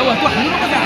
سوى واحد.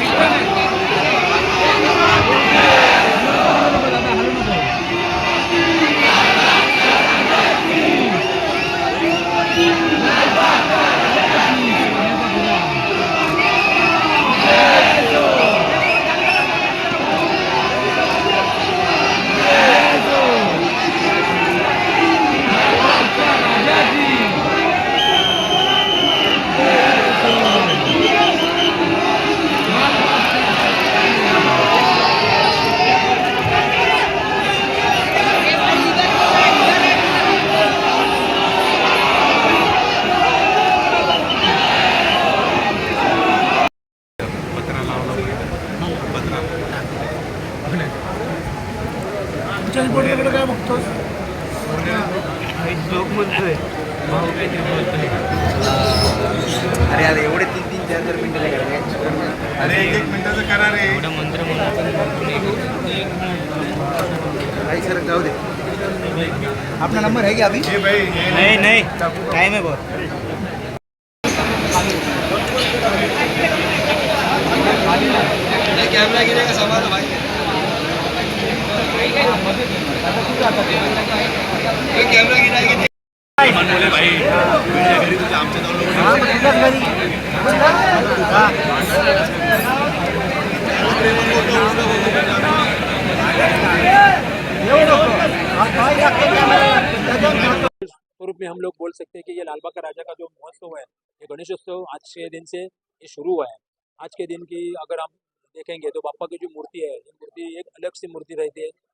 रिपोर्टकडे काय बघतो लोक म्हणतोय अरे अरे एवढे तीन तीन चार चार मिनिटं. अरे एक एक मिनिटाचं करा रे एवढं मंत्र सर जाऊ दे आपला नंबर है क्या अभी हे भाई हे नाही नाही टाइम आहे बहुत कैमरा संभालो भाई कैमरा जवळ में हम लोग बोल सकते हैं कि ये लालबाग का राजा का जो महोत्सव है, ये गणेशोत्सव आज के दिन से ये शुरू हुआ है। आज के दिन की अगर हम देखेंगे तो बापा की जो मूर्ति है, ये मूर्ति एक अलग सी मूर्ति रहती है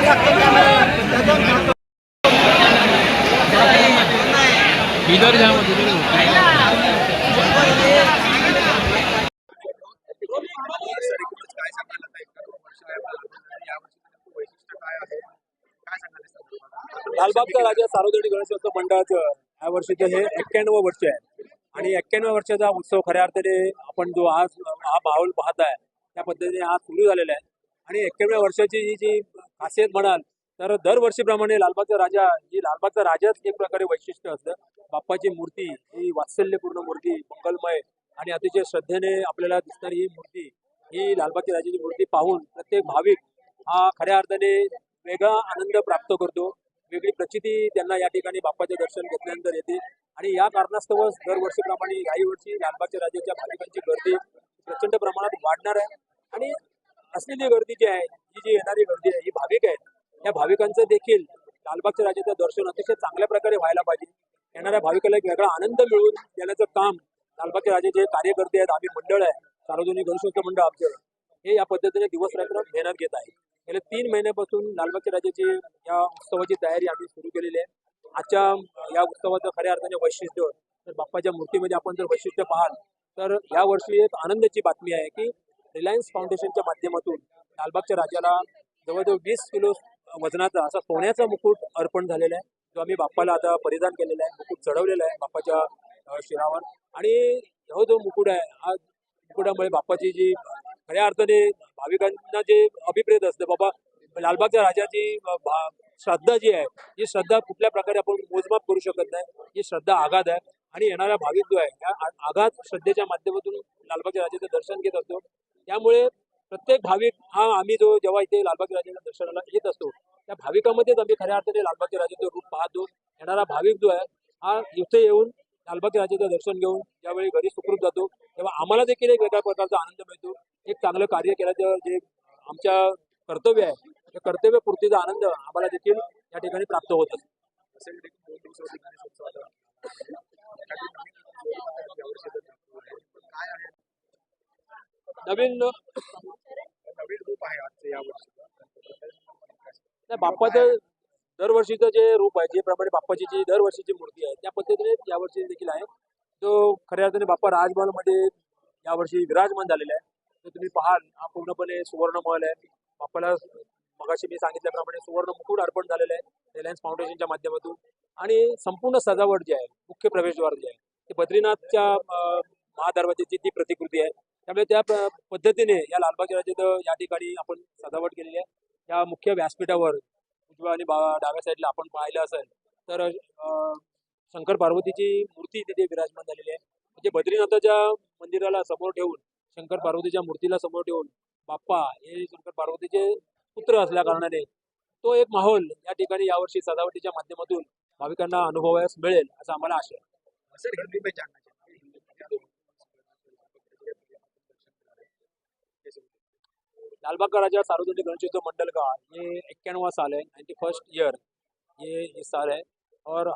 या संदर्भात? लालबागचा राजा सार्वजनिक गणेशोत्सव मंडळाचं या वर्षीचे हे एक्क्याण्णव वर्ष आहे. आणि एक्क्याण्णव वर्षाचा उत्सव खऱ्या अर्थाने आपण जो आज हा माहोल पाहताय त्या पद्धतीने आज सुरू झालेला आहे. आणि एक्क्याण्णव वर्षाची ही जी खासियत म्हणाल तर दरवर्षीप्रमाणे लालबागचा राजा ही लालबागचा राजाच एक प्रकारे वैशिष्ट्य असतं. बाप्पाची मूर्ती ही वात्सल्यपूर्ण मूर्ती मंगलमय आणि अतिशय श्रद्धेने आपल्याला दिसणारी ही मूर्ती ही लालबागची राजाची मूर्ती पाहून प्रत्येक भाविक हा खऱ्या अर्थाने वेगळा आनंद प्राप्त करतो. वेगळी प्रचिती त्यांना या ठिकाणी बाप्पाचे दर्शन घेतल्यानंतर येते. आणि या कारणास्तव दरवर्षीप्रमाणे याही वर्षी लालबागच्या राजाच्या भाविकांची गर्दी प्रचंड प्रमाणात वाढणार आहे. आणि असलेली गर्दी जी आहे ही जी येणारी गर्दी आहे ही भाविक आहेत या भाविकांचं देखील लालबागच्या राजाचं दर्शन अतिशय चांगल्या प्रकारे व्हायला पाहिजे. येणाऱ्या भाविकाला एक वेगळा आनंद मिळून देण्याचं काम लालबागच्या राजाचे कार्यकर्ते आहेत आम्ही मंडळ आहे सार्वजनिक गणेशोत्सव मंडळ आमचं. हे या पद्धतीने दिवस रात्र मेहनत घेत आहे. तीन महिन्यापासून लालबागच्या राजाची या उत्सवाची तयारी आम्ही सुरू केलेली आहे. आजच्या या उत्सवाचं खऱ्या अर्थाने वैशिष्ट्य तर बाप्पाच्या मूर्तीमध्ये आपण जर वैशिष्ट्य पाहाल तर या वर्षी एक आनंदाची बातमी आहे की रिलायन्स फाउंडेशनच्या माध्यमातून लालबागच्या राजाला जवळजवळ वीस किलो वजनाचा असा सोन्याचा मुकुट अर्पण झालेला आहे. जो आम्ही बाप्पाला आता परिधान केलेला आहे मुकुट चढवलेला आहे बाप्पाच्या शिरावर. आणि हा जो मुकुट आहे हा मुकुटामुळे बाप्पाची जी खऱ्या अर्थाने भाविकांना जे अभिप्रेत असतं बाबा लालबागच्या राजाची भा- श्रद्धा जी आहे ही श्रद्धा कुठल्या प्रकारे आपण मोजमाप करू शकत नाही. ही श्रद्धा आघात आहे आणि येणारा भाविक जो आहे या आघात श्रद्धेच्या माध्यमातून लालबागच्या राजाचं दर्शन घेत असतो. त्यामुळे प्रत्येक भाविक हा आम्ही जो जेव्हा इथे लालबागच्या राजाच्या दर्शनाला येत असतो त्या भाविकामध्येच आम्ही खऱ्या अर्थाने लालबागच्या राजाचं रूप पाहतो येणारा भाविक जो आहे हा इथे येऊन लालबागच्या राजाचं दर्शन घेऊन ज्यावेळी घरी सुखरूप जातो तेव्हा आम्हाला देखील एक वेगळ्या प्रकारचा आनंद मिळतो. एक चांगलं कार्य केल्याचं जे आमच्या कर्तव्य आहे कर्तव्यपूर्तीचा आनंद आम्हाला देखील या ठिकाणी प्राप्त होत असतो नवीन नवीन रूप आहे आजचं नाही बाप्पाचं दरवर्षीचं जे रूप आहे जे प्रमाणे बाप्पाची जी दरवर्षीची मूर्ती आहे त्या पद्धतीने यावर्षी देखील आहे. तो खऱ्या अर्थाने बाप्पा राजमहलमध्ये यावर्षी विराजमान झालेला आहे. तर तुम्ही पाहाल हा पूर्णपणे सुवर्णमहल आहे. बाप्पाला मगाशी मी सांगितल्याप्रमाणे सुवर्ण मुकुट अर्पण झालेलं आहे रिलायन्स फाउंडेशनच्या माध्यमातून. आणि संपूर्ण सजावट जी आहे मुख्य प्रवेशद्वार जे आहे ते बद्रीनाथच्या महादरवाजाची ती प्रतिकृती आहे त्यामुळे त्या पद्धतीने या लालबागच्या या ठिकाणी आपण सजावट केलेली आहे. या मुख्य व्यासपीठावर उजव्या आणि डाव्या साईडला आपण पाहिलं असेल तर शंकर पार्वतीची मूर्ती तिथे विराजमान झालेली आहे. म्हणजे बद्रीनाथाच्या मंदिराला समोर ठेवून शंकर पार्वतीच्या मूर्तीला समोर ठेवून बाप्पा हे शंकर पार्वतीचे पुत्र असल्या कारणाने तो एक माहोल या ठिकाणी यावर्षी सजावटीच्या माध्यमातून भाविकांना अनुभवायला मिळेल असं आम्हाला आशा आहे. सर हिंदी में जानना चाहते हिंदी में क्या लालबाग राजा सार्वजनिक गणेशोत्सव मंडल का ये इक्यानवा साल है नाइन्टी फर्स्ट ईयर ये इस साल है और